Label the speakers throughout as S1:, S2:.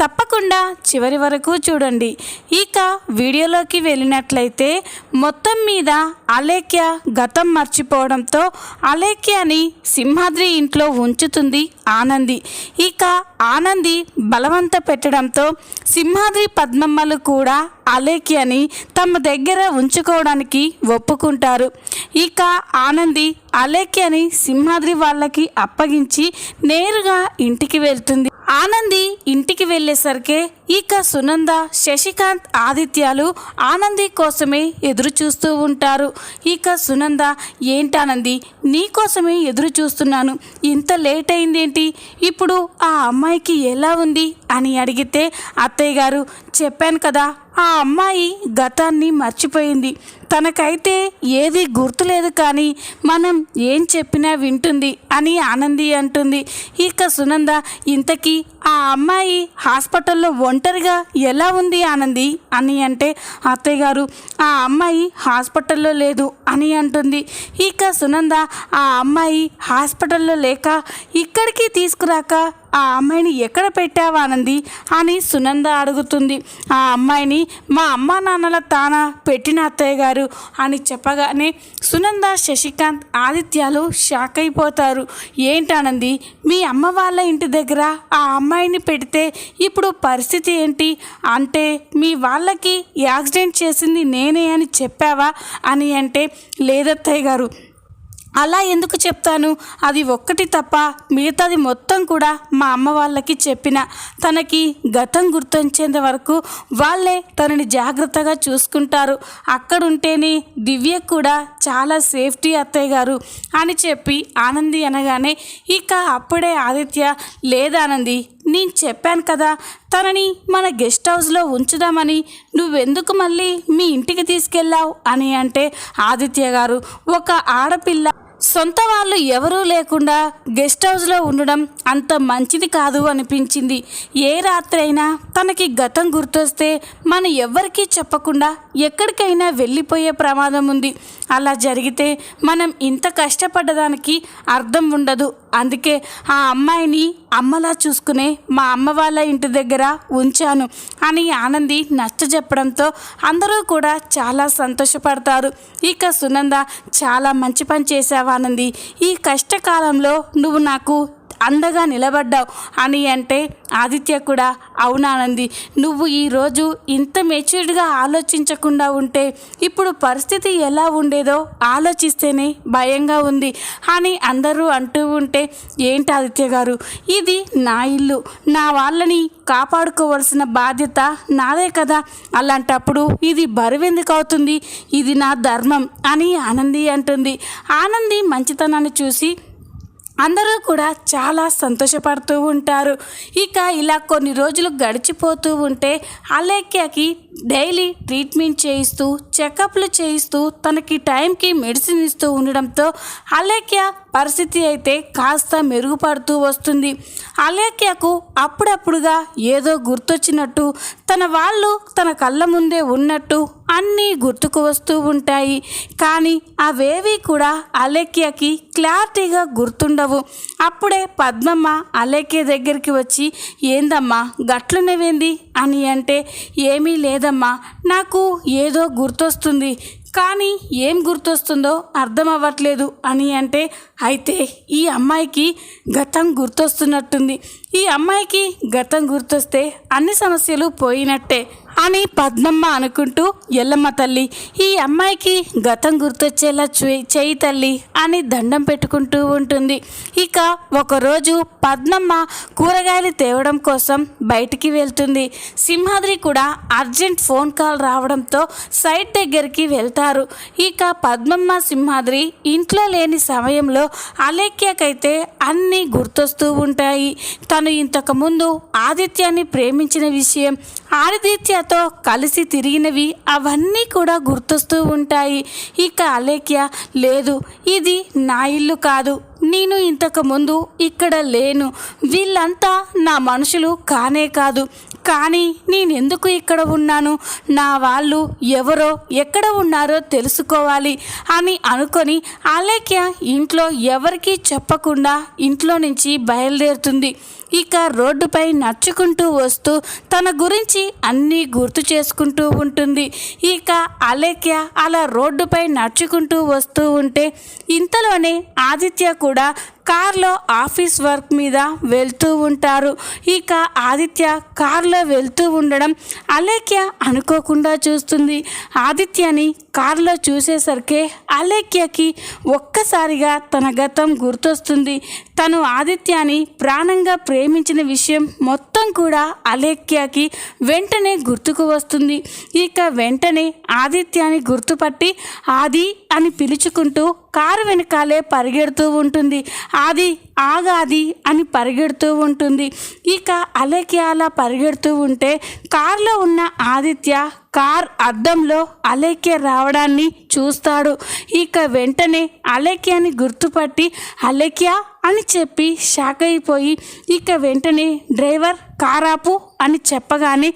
S1: తప్పకుండా చివరి వరకు చూడండి. ఇక వీడియోలోకి వెళ్ళినట్లయితే మొత్తం మీద అలేఖ్య గతం మర్చిపోవడంతో అలేఖ్యని సింహాద్రి ఇంట్లో ఉంచుతుంది ఆనంది. ఇక ఆనంది బలవంత పెట్టడంతో సింహాద్రి పద్మమ్మలు కూడా అలేఖ్యని తమ దగ్గర ఉంచుకోవడానికి ఒప్పుకుంటారు. ఇక ఆనంది అలేఖ్యని సింహాద్రి వాళ్ళకి అప్పగించి నేరుగా ఇంటికి వెళ్తుంది. ఆనంది ఇంటికి వెళ్ళేసరికి ఇక సునంద శశికాంత్ ఆదిత్యాలు ఆనంది కోసమే ఎదురు చూస్తూ ఉంటారు. ఇక సునంద ఏంటానంది నీ కోసమే ఎదురు చూస్తున్నాను ఇంత లేట్ అయిందేంటి? ఇప్పుడు ఆ అమ్మాయికి ఎలా ఉంది? అని అడిగితే అత్తయ్య గారు చెప్పాను కదా ఆ అమ్మాయి గతాన్ని మర్చిపోయింది. తనకైతే ఏది గుర్తులేదు కానీ మనం ఏం చెప్పినా వింటుంది అని ఆనంది అంటుంది. ఇక సునంద ఇంతకీ ఆ అమ్మాయి హాస్పిటల్లో ఒంటరిగా ఎలా ఉంది ఆనంది? అని అంటే అత్తయ్య గారు ఆ అమ్మాయి హాస్పిటల్లో లేదు అని అంటుంది. ఇక సునంద ఆ అమ్మాయి హాస్పిటల్లో లేక ఇక్కడికి తీసుకురాక ఆ అమ్మాయిని ఎక్కడ పెట్టావా ఆనంది? అని సునంద అడుగుతుంది. ఆ అమ్మాయిని మా అమ్మా నాన్నల తాన పెట్టిన అత్తయ్య గారు అని చెప్పగానే సునంద శశికాంత్ ఆదిత్యాలు షాక్ అయిపోతారు. ఏంటానంది మీ అమ్మ వాళ్ళ ఇంటి దగ్గర ఆ అమ్మాయిని పెడితే ఇప్పుడు పరిస్థితి ఏంటి? అంటే మీ వాళ్ళకి యాక్సిడెంట్ చేసింది నేనే అని చెప్పావా? అని అంటే లేదత్తయ్య గారు అలా ఎందుకు చెప్తాను? అది ఒక్కటి తప్ప మిగతాది మొత్తం కూడా మా అమ్మ వాళ్ళకి చెప్పిన. తనకి గతం గుర్తొచ్చేంత వరకు వాళ్ళే తనని జాగ్రత్తగా చూసుకుంటారు. అక్కడుంటేనే దివ్య కూడా చాలా సేఫ్టీ అత్తయ్య గారు అని చెప్పి ఆనంది అనగానే ఇక అప్పుడే ఆదిత్య లేదానంది నేను చెప్పాను కదా తనని మన గెస్ట్ హౌస్లో ఉంచుదామని. నువ్వెందుకు మళ్ళీ మీ ఇంటికి తీసుకెళ్ళావు? అని అంటే ఆదిత్య గారు ఒక ఆడపిల్ల సొంత వాళ్ళు ఎవరూ లేకుండా గెస్ట్ హౌస్లో ఉండడం అంత మంచిది కాదు అనిపించింది. ఏ రాత్రి అయినా తనకి గతం గుర్తొస్తే మనం ఎవ్వరికీ చెప్పకుండా ఎక్కడికైనా వెళ్ళిపోయే ప్రమాదం ఉంది. అలా జరిగితే మనం ఇంత కష్టపడ్డదానికి అర్థం ఉండదు. అందుకే ఆ అమ్మాయిని అమ్మలా చూసుకునే మా అమ్మ వాళ్ళ ఇంటి దగ్గర ఉంచాను అని ఆనంది నచ్చ చెప్పడంతో అందరూ కూడా చాలా సంతోషపడతారు. ఇక సునంద చాలా మంచి పని చేశావు ఆనంది. ఈ కష్టకాలంలో నువ్వు నాకు అందగా నిలబడ్డావు అని అంటే ఆదిత్య కూడా అవునానంది నువ్వు ఈరోజు ఇంత మెచ్యూర్డ్గా ఆలోచించకుండా ఉంటే ఇప్పుడు పరిస్థితి ఎలా ఉండేదో ఆలోచిస్తేనే భయంగా ఉంది అని అందరూ అంటూ ఉంటే ఏంటి ఆదిత్య గారు? ఇది నా ఇల్లు. నా వాళ్ళని కాపాడుకోవాల్సిన బాధ్యత నాదే కదా. అలాంటప్పుడు ఇది బరువెందుకు అవుతుంది? ఇది నా ధర్మం అని ఆనంది అంటుంది. ఆనంది మంచితనాన్ని చూసి అందరూ కూడా చాలా సంతోషపడుతూ ఉంటారు. ఇక ఇలా కొన్ని రోజులు గడిచిపోతూ ఉంటే అలేఖ్యకి డైలీ ట్రీట్మెంట్ చేయిస్తూ చెకప్లు చేయిస్తూ తనకి టైంకి మెడిసిన్ ఇస్తూ ఉండడంతో అలేఖ్య పరిస్థితి అయితే కాస్త మెరుగుపడుతూ వస్తుంది. అలేఖ్యకు అప్పుడప్పుడుగా ఏదో గుర్తొచ్చినట్టు తన వాళ్ళు తన కళ్ళ ముందే ఉన్నట్టు అన్నీ గుర్తుకు వస్తూ ఉంటాయి. కానీ అవేవి కూడా అలేఖ్యకి క్లారిటీగా గుర్తుండవు. అప్పుడే పద్మమ్మ అలేఖ్య దగ్గరికి వచ్చి ఏందమ్మా గట్లున్నవేంది? అని అంటే ఏమీ లేదమ్మా నాకు ఏదో గుర్తొస్తుంది. కానీ ఏం గుర్తొస్తుందో అర్థం అవ్వట్లేదు అని అంటే అయితే ఈ అమ్మాయికి గతం గుర్తొస్తున్నట్టుంది. ఈ అమ్మాయికి గతం గుర్తొస్తే అన్ని సమస్యలు పోయినట్టే. అని పద్మమ్మ అనుకుంటూ ఎల్లమ్మ తల్లి ఈ అమ్మాయికి గతం గుర్తొచ్చేలా చేయి చేయి తల్లి అని దండం పెట్టుకుంటూ ఉంటుంది. ఇక ఒకరోజు పద్మమ్మ కూరగాయలు తేవడం కోసం బయటికి వెళ్తుంది. సింహాద్రి కూడా అర్జెంట్ ఫోన్ కాల్ రావడంతో సైట్ దగ్గరికి వెళ్తారు. ఇక పద్మమ్మ సింహాద్రి ఇంట్లో లేని సమయంలో అలేఖ్యకైతే అన్నీ గుర్తొస్తూ ఉంటాయి. తను ఇంతకుముందు ఆదిత్యాన్ని ప్రేమించిన విషయం ఆదిత్యతో కలిసి తిరిగినవి అవన్నీ కూడా గుర్తొస్తూ ఉంటాయి. ఇక అలేఖ్య లేదు ఇది నా ఇల్లు కాదు. నేను ఇంతకు ముందు ఇక్కడ లేను. వీళ్ళంతా నా మనుషులు కానే కాదు. కానీ నేనెందుకు ఇక్కడ ఉన్నాను? నా వాళ్ళు ఎవరో ఎక్కడ ఉన్నారో తెలుసుకోవాలి అని అనుకొని అలేఖ్య ఇంట్లో ఎవరికీ చెప్పకుండా ఇంట్లో నుంచి బయలుదేరుతుంది. ఇక రోడ్డుపై నడుచుకుంటూ వస్తూ తన గురించి అన్నీ గుర్తు చేసుకుంటూ ఉంటుంది. ఇక అలేఖ్య అలా రోడ్డుపై నడుచుకుంటూ వస్తూ ఉంటే ఇంతలోనే ఆదిత్య కూడా కార్లో ఆఫీస్ వర్క్ మీద వెళ్తూ ఉంటారు. ఇక ఆదిత్య కార్లో వెళ్తూ ఉండడం అలేఖ్య అనుకోకుండా చూస్తుంది. ఆదిత్యని కార్లో చూసేసరికి అలేఖ్యకి ఒక్కసారిగా తన గతం గుర్తొస్తుంది. తను ఆదిత్యాని ప్రాణంగా ప్రేమించిన విషయం మొత్తం కూడా అలేఖ్యకి వెంటనే గుర్తుకు వస్తుంది. ఇక వెంటనే ఆదిత్యాని గుర్తుపట్టి ఆది అని పిలుచుకుంటూ కారు వెనకాలే పరిగెడుతూ ఉంటుంది. ఆది ఆగాది అని పరిగెడుతూ ఉంటుంది. ఇక అలేఖ్య అలా పరిగెడుతూ ఉంటే కారులో ఉన్న ఆదిత్య కార్ అద్దంలో అలేఖ్య రావడాన్ని చూస్తాడు. ఇక వెంటనే అలేఖ్యని గుర్తుపట్టి అలేఖ్య అని చెప్పి షాక్ అయిపోయి ఇక వెంటనే డ్రైవర్ కారాపు అని చెప్పగానే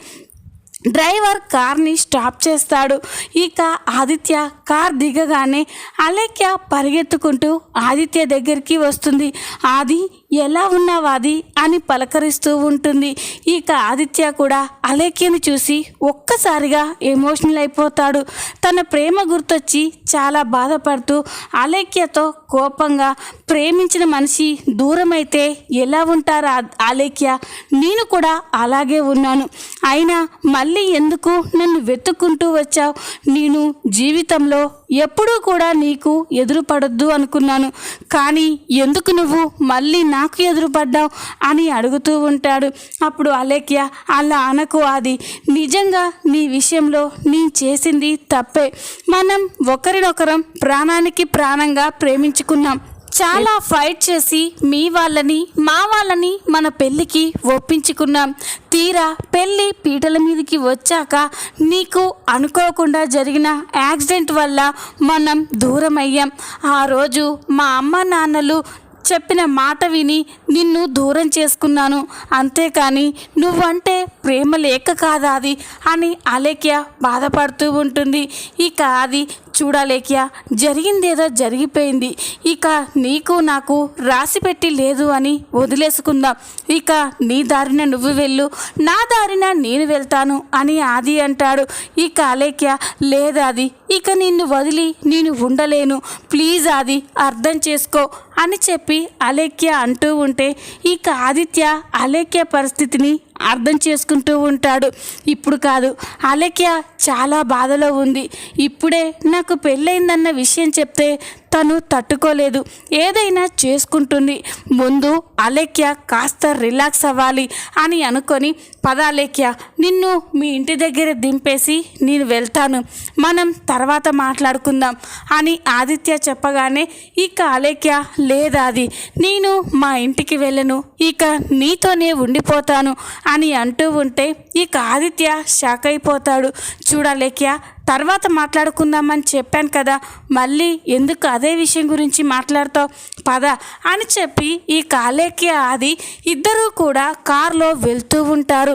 S1: డ్రైవర్ కార్ని స్టాప్ చేస్తాడు. ఇక ఆదిత్య కార్ దిగగానే అలేఖ్య పరిగెత్తుకుంటూ ఆదిత్య దగ్గరికి వస్తుంది. ఆది ఎలా ఉన్నావు అని పలకరిస్తూ ఉంటుంది. ఇక ఆదిత్య కూడా అలేఖ్యను చూసి ఒక్కసారిగా ఎమోషనల్ అయిపోతాడు. తన ప్రేమ గుర్తొచ్చి చాలా బాధపడుతూ అలేఖ్యతో కోపంగా ప్రేమించిన మనిషి దూరమైతే ఎలా ఉంటారా అలేఖ్య? నేను కూడా అలాగే ఉన్నాను. అయినా మళ్ళీ ఎందుకు నన్ను వెతుక్కుంటూ వచ్చావు? నేను జీవితంలో ఎప్పుడూ కూడా నీకు ఎదురుపడొద్దు అనుకున్నాను. కానీ ఎందుకు నువ్వు మళ్ళీ నాకు ఎదురుపడ్డావు అని అడుగుతూ ఉంటాడు. అప్పుడు అలేఖ్య అలా అనకు అది నిజంగా నీ విషయంలో నీ చేసింది తప్పే. మనం ఒకరినొకరం ప్రాణానికి ప్రాణంగా ప్రేమించుకున్నాం. చాలా ఫైట్ చేసి మీ వాళ్ళని మా వాళ్ళని మన పెళ్ళికి ఒప్పించుకున్నాం. తీరా పెళ్ళి పీటల మీదకి వచ్చాక నీకు అనుకోకుండా జరిగిన యాక్సిడెంట్ వల్ల మనం దూరం అయ్యాం ఆ రోజు మా అమ్మ నాన్నలు చెప్పిన మాట విని నిన్ను దూరం చేసుకున్నాను. అంతేకాని నువ్వంటే ప్రేమ లేక కాదా అది? అని అలేఖ్య బాధపడుతూ ఉంటుంది. ఇక అది చూడాలేఖ్య జరిగిందేదో జరిగిపోయింది. ఇక నీకు నాకు రాసి పెట్టి లేదు అని వదిలేసుకుందాం. ఇక నీ దారిన నువ్వు వెళ్ళు నా దారిన నేను వెళ్తాను అని ఆది అంటాడు. ఇక అలేఖ్య లేదాది ఇక నిన్ను వదిలి నేను ఉండలేను. ప్లీజ్ ఆది అర్థం చేసుకో. అని చెప్పి అలేఖ్య అంటూ ఉంటే ఇక ఆదిత్య అలేఖ్య పరిస్థితిని అర్థం చేసుకుంటూ ఉంటాడు. ఇప్పుడు కాదు. అలక్య చాలా బాధలో ఉంది. ఇప్పుడే నాకు పెళ్ళయిందన్న విషయం చెప్తే తను తట్టుకోలేదు. ఏదైనా చేసుకుంటుంది. ముందు అలేఖ్య కాస్త రిలాక్స్ అవ్వాలి అని అనుకొని పద అలేఖ్య నిన్ను మీ ఇంటి దగ్గర దింపేసి నేను వెళ్తాను. మనం తర్వాత మాట్లాడుకుందాం అని ఆదిత్య చెప్పగానే ఇక అలేఖ్య లేదాది నేను మా ఇంటికి వెళ్ళను. ఇక నీతోనే ఉండిపోతాను అని అంటూ ఉంటే ఇక ఆదిత్య షాక్ అయిపోతాడు. చూడలేఖ్య తర్వాత మాట్లాడుకుందామని చెప్పాను కదా మళ్ళీ ఎందుకు అదే విషయం గురించి మాట్లాడతావు? పద అని చెప్పి ఈ కాలేక్య ఆది ఇద్దరూ కూడా కారులో వెళ్తూ ఉంటారు.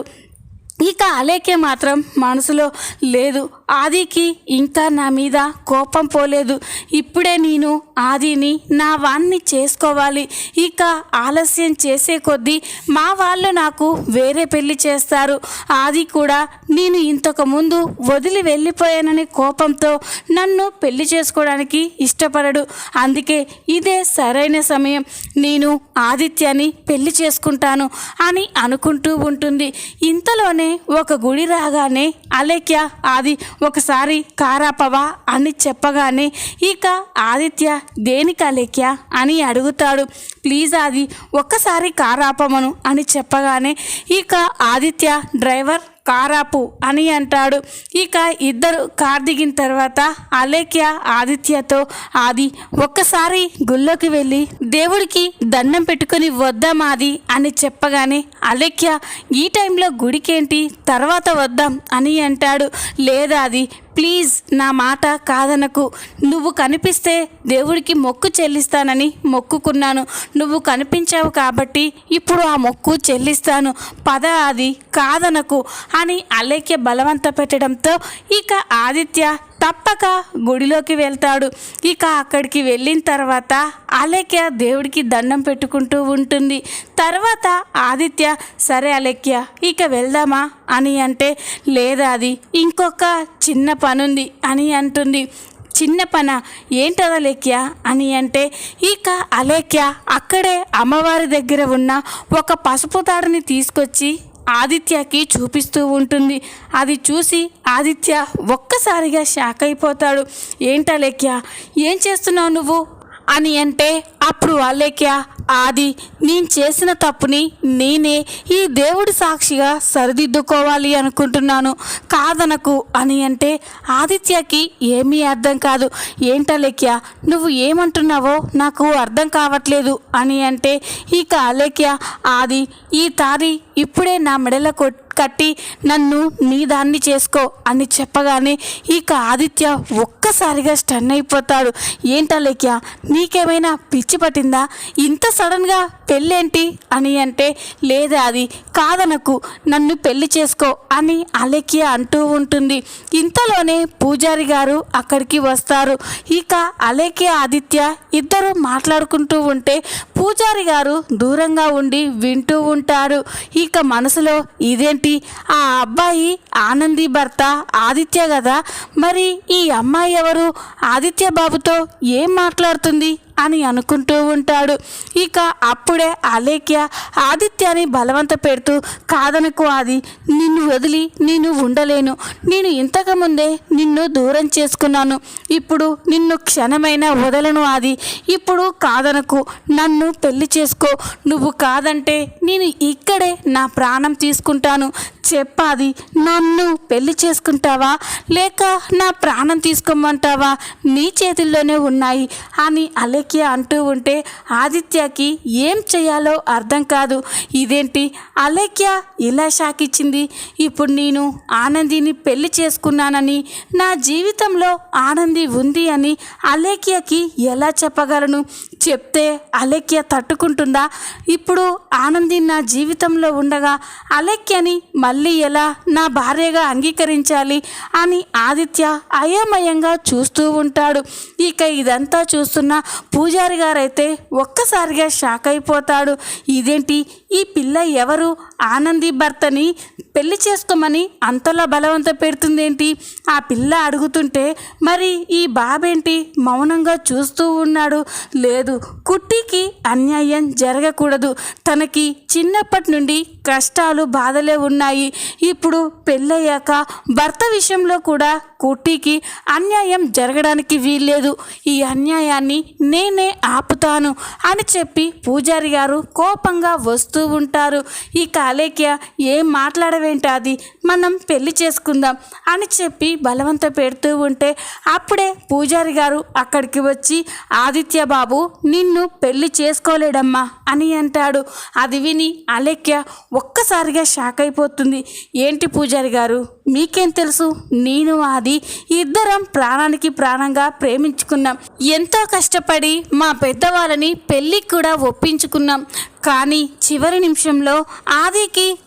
S1: ఇక అలేకే మాత్రం మనసులో లేదు ఆదికి ఇంకా నా మీద కోపం పోలేదు. ఇప్పుడే నేను ఆదిని నా వాణ్ణి చేసుకోవాలి. ఇక ఆలస్యం చేసే కొద్దీ మా వాళ్ళు నాకు వేరే పెళ్ళి చేస్తారు. ఆది కూడా నేను ఇంతకు ముందు వదిలి వెళ్ళిపోయాననే కోపంతో నన్ను పెళ్ళి చేసుకోవడానికి ఇష్టపడడు. అందుకే ఇదే సరైన సమయం. నేను ఆదిత్యాన్ని పెళ్ళి చేసుకుంటాను అని అనుకుంటూ ఉంటుంది. ఇంతలోనే ఒక గుడి రాగానే అలేఖ్య ఆది ఒకసారి కారాపవా అని చెప్పగానే ఇక ఆదిత్య దేని అలేఖ్య? అని అడుగుతాడు. ప్లీజ్ ఆది ఒక్కసారి కారాపమను అని చెప్పగానే ఇక ఆదిత్య డ్రైవర్ కారాపు అని అంటాడు. ఇక ఇద్దరు కార్ దిగిన తర్వాత అలేఖ్య ఆదిత్యతో ఆది ఒక్కసారి గుళ్ళోకి వెళ్ళి దేవుడికి దండం పెట్టుకుని వద్దాం ఆది అని చెప్పగానే అలేఖ్య ఈ టైంలో గుడికేంటి? తర్వాత వద్దాం అని అంటాడు. లేదా అది ప్లీజ్ నా మాట కాదనకు. నువ్వు కనిపిస్తే దేవుడికి మొక్కు చెల్లిస్తానని మొక్కుకున్నాను. నువ్వు కనిపించావు కాబట్టి ఇప్పుడు ఆ మొక్కు చెల్లిస్తాను. పద అది కాదనకు అని అలేఖ్య బలవంత పెట్టడంతో ఇక ఆదిత్య తప్పక గుడిలోకి వెళ్తాడు. ఇక అక్కడికి వెళ్ళిన తర్వాత అలేఖ్య దేవుడికి దండం పెట్టుకుంటూ ఉంటుంది. తర్వాత ఆదిత్య సరే అలేఖ్య ఇక వెళ్దామా అని అంటే లేదా అది ఇంకొక చిన్న పనుంది అని అంటుంది. చిన్న పన? ఏంటదా లేఖ్య అని అంటే ఇక అలేఖ్య అక్కడే అమ్మవారి దగ్గర ఉన్న ఒక పసుపు తాడుని తీసుకొచ్చి ఆదిత్యకి చూపిస్తూ ఉంటుంది. అది చూసి ఆదిత్య ఒక్కసారిగా షాక్ అయిపోతాడు. ఏంటలేఖ్య ఏం చేస్తున్నావు నువ్వు? అని అంటే అప్పుడు అలేఖ్య ఆది నేను చేసిన తప్పుని నేనే ఈ దేవుడి సాక్షిగా సరిదిద్దుకోవాలి అనుకుంటున్నాను. కాదనకు అని అంటే ఆదిత్యకి ఏమీ అర్థం కాదు. ఏంటలేఖ్య నువ్వు ఏమంటున్నావో నాకు అర్థం కావట్లేదు అని అంటే ఇక అలేఖ్య ఆది ఈ తారి ఇప్పుడే నా మెడల కొట్ కట్టి నన్ను నీ దాన్ని చేసుకో అని చెప్పగానే ఇక ఆదిత్య ఒక్కసారిగా స్టన్ అయిపోతాడు. ఏంటలేఖ్య నీకేమైనా పిచ్చి పట్టిందా? ఇంత సడన్గా పెళ్ళేంటి అని అంటే లేదా అది కాదనకు నన్ను పెళ్ళి చేసుకో అని అలేఖ్య అంటూ ఉంటుంది. ఇంతలోనే పూజారి గారు అక్కడికి వస్తారు. ఇక అలేఖ్య ఆదిత్య ఇద్దరు మాట్లాడుకుంటూ ఉంటే పూజారి గారు దూరంగా ఉండి వింటూ ఉంటారు. ఇక మనసులో ఇదేంటి? ఆ అబ్బాయి ఆనంది భర్త ఆదిత్య కదా మరి ఈ అమ్మాయి ఎవరు? ఆదిత్య బాబుతో ఏం మాట్లాడుతుంది అని అనుకుంటూ ఉంటాడు. ఇక అప్పుడే అలేఖ్య ఆదిత్యాన్ని బలవంత పెడుతూ కాదనకు అది నిన్ను వదిలి నేను ఉండలేను. నేను ఇంతకుముందే నిన్ను దూరం చేసుకున్నాను. ఇప్పుడు నిన్ను క్షణమైన వదలను అది ఇప్పుడు కాదనకు నన్ను పెళ్ళి చేసుకో. నువ్వు కాదంటే నేను ఇక్కడే నా ప్రాణం తీసుకుంటాను. చెప్పాది నన్ను పెళ్ళి చేసుకుంటావా? లేక నా ప్రాణం తీసుకోమంటావా? నీ చేతుల్లోనే ఉన్నాయి అని అలేఖ్య అంటూ ఉంటే ఆదిత్యకి ఏం చేయాలో అర్థం కాదు. ఇదేంటి? అలేఖ్య ఇలా షాక్ ఇచ్చింది ఇప్పుడు నేను ఆనందిని పెళ్ళి చేసుకున్నానని నా జీవితంలో ఆనంది ఉంది అని అలేఖ్యకి ఎలా చెప్పగలను? చెప్తే అలేఖ్య తట్టుకుంటుందా? ఇప్పుడు ఆనంది నా జీవితంలో ఉండగా అలెక్యని మళ్ళీ ఎలా నా భార్యగా అంగీకరించాలి? అని ఆదిత్య అయోమయంగా చూస్తూ ఉంటాడు. ఇక ఇదంతా చూస్తున్న పూజారి గారైతే ఒక్కసారిగా షాక్ అయిపోతాడు ఇదేంటి? ఈ పిల్ల ఎవరు? ఆనంది భర్తని పెళ్ళి చేసుకోమని అంతలా బలవంత పెడుతుందేంటి? ఆ పిల్ల అడుగుతుంటే మరి ఈ బాబేంటి? మౌనంగా చూస్తూ ఉన్నాడు. లేదు కుట్టికి అన్యాయం జరగకూడదు. తనకి చిన్నప్పటి నుండి కష్టాలు బాధలే ఉన్నాయి. ఇప్పుడు పెళ్ళయ్యాక భర్త విషయంలో కూడా కుట్టికి అన్యాయం జరగడానికి వీల్లేదు. ఈ అన్యాయాన్ని నేనే ఆపుతాను అని చెప్పి పూజారి గారు కోపంగా వస్తూ ఉంటారు. ఈ కాలేక్య ఏం మాట్లాడవే అది మనం పెళ్ళి చేసుకుందాం అని చెప్పి బలవంత పెడుతూ ఉంటే అప్పుడే పూజారి గారు అక్కడికి వచ్చి ఆదిత్య బాబు నిన్ను పెళ్ళి చేసుకోలేడమ్మా అని అంటాడు. అది విని అలేఖ్య ఒక్కసారిగా షాక్ అయిపోతుంది. ఏంటి పూజారి గారు మీకేం తెలుసు? నేను అది ఇద్దరం ప్రాణానికి ప్రాణంగా ప్రేమించుకున్నాం. ఎంతో కష్టపడి మా పెద్దవాళ్ళని పెళ్ళికి కూడా ఒప్పించుకున్నాం. కానీ చివరి నిమిషంలో ఆదికి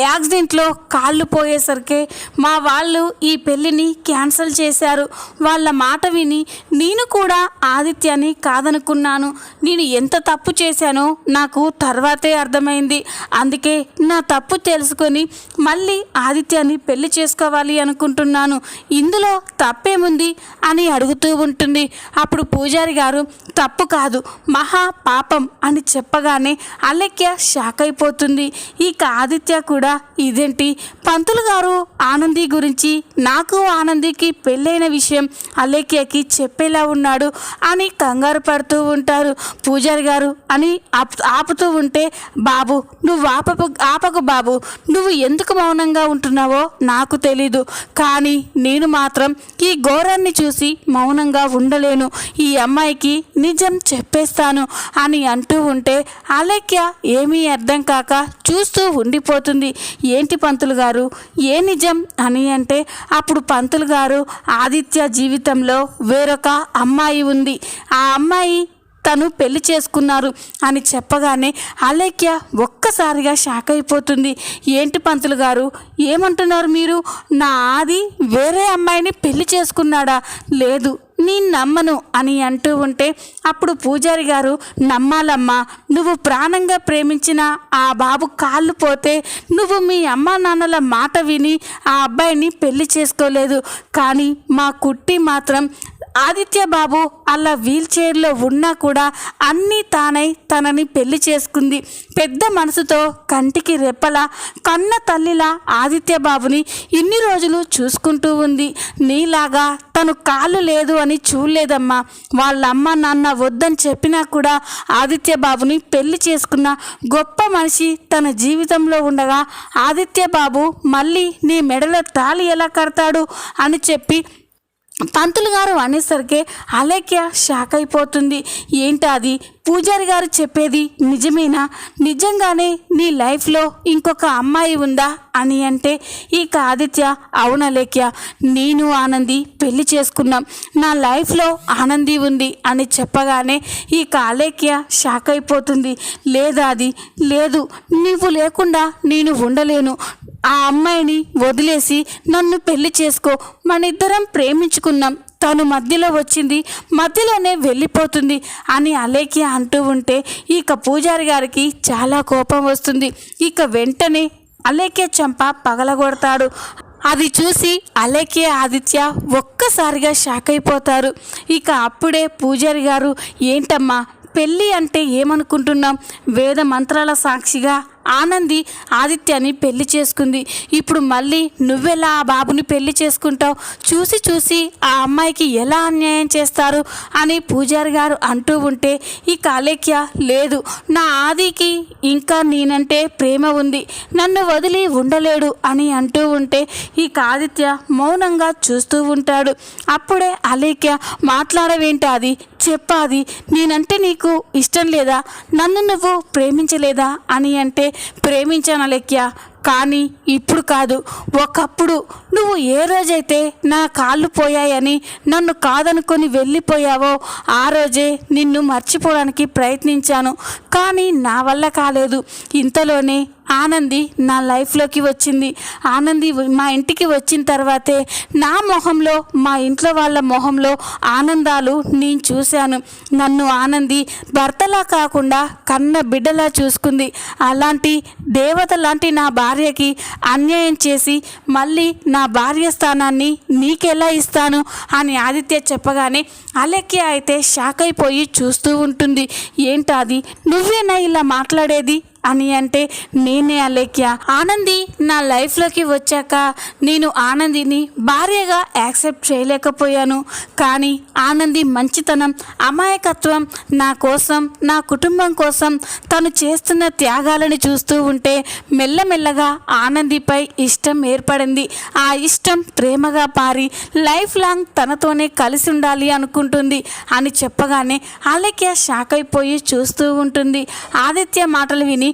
S1: యాక్సిడెంట్లో కాళ్ళు పోయేసరికి మా వాళ్ళు ఈ పెళ్ళిని క్యాన్సిల్ చేశారు. వాళ్ళ మాట విని నేను కూడా ఆదిత్యాన్ని కాదనుకున్నాను. నేను ఎంత తప్పు చేశానో నాకు తర్వాతే అర్థమైంది. అందుకే నా తప్పు తెలుసుకొని మళ్ళీ ఆదిత్యాన్ని పెళ్ళి చేసుకోవాలి అనుకుంటున్నాను. ఇందులో తప్పేముంది అని అడుగుతూ ఉంటుంది. అప్పుడు పూజారి గారు తప్పు కాదు మహా పాపం అని చెప్పగానే అలెక్య షాక్ అయిపోతుంది. ఇక ఆదిత్య కూడా ఇదేంటి? పంతులు గారు ఆనంది గురించి నాకు ఆనందికి పెళ్ళైన విషయం అలేఖ్యకి చెప్పేలా ఉన్నాడు అని కంగారు పడుతూ ఉంటారు పూజారి గారు అని ఆప్ ఆపుతూ ఉంటే బాబు నువ్వు ఆపకు ఆపకు బాబు. నువ్వు ఎందుకు మౌనంగా ఉంటున్నావో నాకు తెలీదు. కానీ నేను మాత్రం ఈ ఘోరాన్ని చూసి మౌనంగా ఉండలేను. ఈ అమ్మాయికి నిజం చెప్పేస్తాను అని అంటూ ఉంటే అలేఖ్య ఏమీ అర్థం కాక చూస్తూ ఉండిపోతుంది. ఏంటి పంతులు గారు? ఏ నిజం? అని అంటే అప్పుడు పంతులు గారు ఆదిత్య జీవితంలో వేరొక అమ్మాయి ఉంది. ఆ అమ్మాయి తను పెళ్ళి చేసుకున్నారు అని చెప్పగానే అలేఖ్య ఒక్కసారిగా షాక్ అయిపోతుంది. ఏంటి పంతులు గారు? ఏమంటున్నారు మీరు? నా ఆది వేరే అమ్మాయిని పెళ్ళి చేసుకున్నాడా? లేదు. నేను నమ్మను అని అంటూ ఉంటే అప్పుడు పూజారి గారు నమ్మాలమ్మా నువ్వు ప్రాణంగా ప్రేమించిన ఆ బాబు కాళ్ళు పోతే నువ్వు మీ అమ్మ నాన్నల మాట విని ఆ అబ్బాయిని పెళ్ళి చేసుకోలేదు. కానీ మా కుట్టి మాత్రం ఆదిత్య బాబు అలా వీల్ చైర్లో ఉన్నా కూడా అన్నీ తానై తనని పెళ్ళి చేసుకుంది. పెద్ద మనసుతో కంటికి రెప్పలా కన్న తల్లిలా ఆదిత్య బాబుని ఇన్ని రోజులు చూసుకుంటూ ఉంది. నీలాగా తను కాళ్ళు లేదు అని చూడలేదమ్మా. వాళ్ళ అమ్మ నాన్న వద్దని చెప్పినా కూడా ఆదిత్య బాబుని పెళ్ళి చేసుకున్న గొప్ప మనిషి తన జీవితంలో ఉండగా ఆదిత్య బాబు మళ్ళీ నీ మెడలో తాళి ఎలా కడతాడు? అని చెప్పి పంతులు గారు అనేసరికి అలేఖ్య షాక్ అయిపోతుంది. ఏంటి అది? పూజారి గారు చెప్పేది నిజమేనా? నిజంగానే నీ లైఫ్లో ఇంకొక అమ్మాయి ఉందా? అని అంటే ఇక ఆదిత్య అవునలేఖ్య నేను ఆనంది పెళ్ళి చేసుకున్నాం. నా లైఫ్లో ఆనంది ఉంది అని చెప్పగానే ఇక అలేఖ్య షాక్ అయిపోతుంది. లేదా అది? లేదు. నువ్వు లేకుండా నేను ఉండలేను. ఆ అమ్మాయిని వదిలేసి నన్ను పెళ్ళి చేసుకో. మనిద్దరం ప్రేమించుకున్నాం. తను మధ్యలో వచ్చింది. మధ్యలోనే వెళ్ళిపోతుంది అని అలేఖ్య అంటూ ఉంటే ఇక పూజారి గారికి చాలా కోపం వస్తుంది. ఇక వెంటనే అలేఖ్య చంప పగలగొడతాడు. అది చూసి అలేఖ్య ఆదిత్య ఒక్కసారిగా షాక్ అయిపోతారు. ఇక అప్పుడే పూజారి గారు ఏంటమ్మా పెళ్ళి అంటే ఏమనుకుంటున్నాం? వేద మంత్రాల సాక్షిగా ఆనంది ఆదిత్యని పెళ్ళి చేసుకుంది. ఇప్పుడు మళ్ళీ నువ్వెలా ఆ బాబుని పెళ్ళి చేసుకుంటావు? చూసి చూసి ఆ అమ్మాయికి ఎలా అన్యాయం చేస్తారు? అని పూజారి గారు అంటూ ఉంటే ఈ కాలేఖ్య లేదు నా ఆదికి ఇంకా నేనంటే ప్రేమ ఉంది. నన్ను వదిలి ఉండలేడు అని అంటూ ఉంటే ఈ ఆదిత్య మౌనంగా చూస్తూ ఉంటాడు. అప్పుడే అలేఖ్య మాట్లాడవేంటి అది? చెప్పాది నేనంటే నీకు ఇష్టం లేదా? నన్ను నువ్వు ప్రేమించలేదా? అని అంటే ప్రేమించాను అలేఖ్య కానీ ఇప్పుడు కాదు. ఒకప్పుడు నువ్వు ఏ రోజైతే నా కాళ్ళు పోయాయని నన్ను కాదనుకొని వెళ్ళిపోయావో ఆ రోజే నిన్ను మర్చిపోవడానికి ప్రయత్నించాను. కానీ నా వల్ల కాలేదు. ఇంతలోనే ఆనంది నా లైఫ్లోకి వచ్చింది. ఆనంది మా ఇంటికి వచ్చిన తర్వాతే నా మొహంలో మా ఇంట్లో వాళ్ళ మొహంలో ఆనందాలు నేను చూశాను. నన్ను ఆనంది భర్తలా కాకుండా కన్న బిడ్డలా చూసుకుంది. అలాంటి దేవత లాంటి నా భార్యకి అన్యాయం చేసి మళ్ళీ నా భార్య స్థానాన్ని నీకెలా ఇస్తాను అని ఆదిత్య చెప్పగానే అలెక్కి అయితే షాక్ అయిపోయి చూస్తూ ఉంటుంది. ఏంటది నువ్వేనా ఇలా మాట్లాడేది? అని అంటే నేనే అలేఖ్య. ఆనంది నా లైఫ్లోకి వచ్చాక నేను ఆనందిని భార్యగా యాక్సెప్ట్ చేయలేకపోయాను. కానీ ఆనంది మంచితనం అమాయకత్వం నా కోసం నా కుటుంబం కోసం తను చేస్తున్న త్యాగాలను చూస్తూ ఉంటే మెల్లమెల్లగా ఆనందిపై ఇష్టం ఏర్పడింది. ఆ ఇష్టం ప్రేమగా పారి లైఫ్ లాంగ్ తనతోనే కలిసి ఉండాలి అనుకుంటుంది అని చెప్పగానే అలేఖ్య షాక్ అయిపోయి చూస్తూ ఉంటుంది. ఆదిత్య మాటలు విని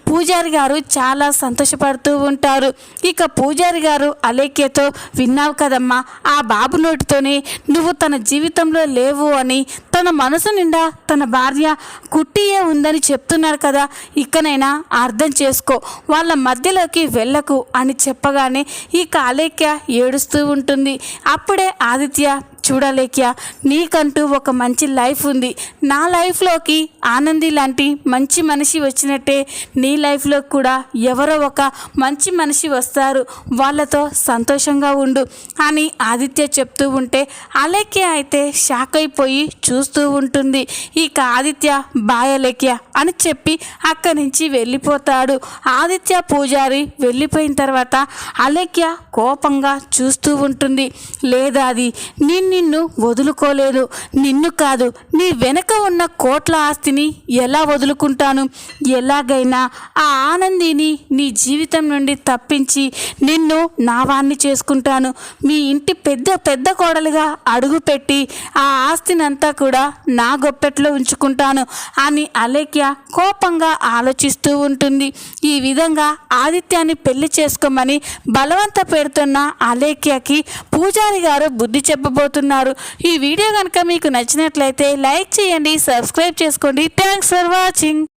S1: పూజారి గారు చాలా సంతోషపడుతూ ఉంటారు. ఇక పూజారి గారు అలేఖ్యతో విన్నావు కదమ్మా ఆ బాబు నోటితోనే నువ్వు తన జీవితంలో లేవు అని తన మనసు నిండా తన భార్య కుట్టియే ఉందని చెప్తున్నారు కదా ఇకనైనా అర్థం చేసుకో వాళ్ళ మధ్యలోకి వెళ్ళకు అని చెప్పగానే ఇక అలేఖ్య ఏడుస్తూ ఉంటుంది. అప్పుడే ఆదిత్య చూడలేఖ్య నీకంటూ ఒక మంచి లైఫ్ ఉంది. నా లైఫ్లోకి ఆనంది లాంటి మంచి మనిషి వచ్చినట్టే నీ లైఫ్లో కూడా ఎవరో ఒక మంచి మనిషి వస్తారు. వాళ్ళతో సంతోషంగా ఉండు అని ఆదిత్య చెప్తూ ఉంటే అలేఖ్య అయితే షాక్ అయిపోయి చూస్తూ ఉంటుంది. ఇక ఆదిత్య బాయలేఖ్య అని చెప్పి అక్కడి నుంచి వెళ్ళిపోతాడు. ఆదిత్య పూజారి వెళ్ళిపోయిన తర్వాత అలేఖ్య కోపంగా చూస్తూ ఉంటుంది. లేదా అది నిన్ను నిన్ను వదులుకోలేదు. నిన్ను కాదు నీ వెనక ఉన్న కోట్ల ఆస్తిని ఎలా వదులుకుంటాను? ఎలాగైనా ఆ ఆనందిని నీ జీవితం నుండి తప్పించి నిన్ను నావాన్ని చేసుకుంటాను. మీ ఇంటి పెద్ద పెద్ద కోడలుగా అడుగుపెట్టి ఆ ఆస్తినంతా కూడా నా గొప్పెట్లో ఉంచుకుంటాను అని అలేఖ్య కోపంగా ఆలోచిస్తూ ఉంటుంది. ఈ విధంగా ఆదిత్యాన్ని పెళ్ళి చేసుకోమని బలవంత పెడుతున్న అలేఖ్యకి పూజారి గారు బుద్ధి చెప్పబోతున్నారు. ఈ వీడియో కనుక మీకు నచ్చినట్లయితే లైక్ చేయండి సబ్స్క్రైబ్ చేసుకోండి. Thanks for watching